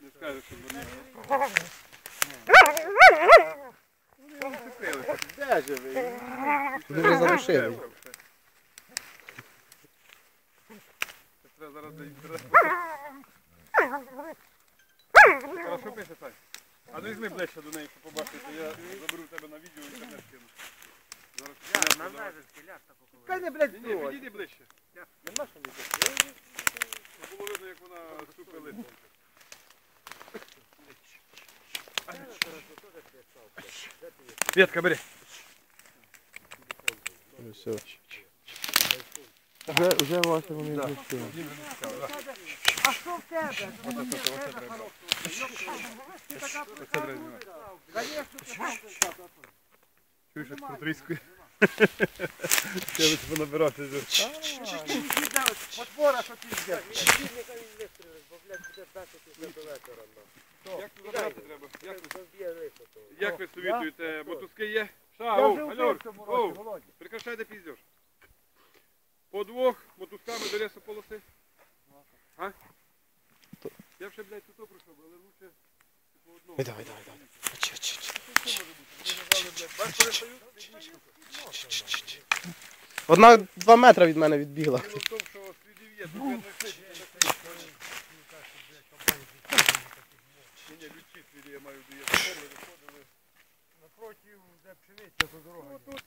Не скажеш, що вони. Вони. Де зарушили. Треба зараз до. А ну візьми ближче до неї, щоб побачити. Я заберу тебе на відео і інтернет кину. Зараз На я межечки ляшка поколи. Хай не, блядь, Ні, ні, стой. підійди ближче. Нема що не Щоб було видно, як вона супи листом. Ветка, бери. Ну, Все. Вже, вже власне вони знищили. А що в тебе? Ну, мені Оце треба треба. хорошого. Ти така Оце треба знімати. Конечно, ти так. Чуєш, як протріскує. Треба понабирати. Потвора, що ти йдеш. Як тут забрати треба? Як ви- Я совітуєте? Мотузки є? Ша, вже оу, році, оу, прекращайте піздеж. По двох мотузками до лісу полоси. А? Я ще, блядь, тут пройшов, але лучше по одному. Давай, давай, давай. Одна два метри від мене відбігла. Я маю, де. Напротив, де пшениця, то дорога.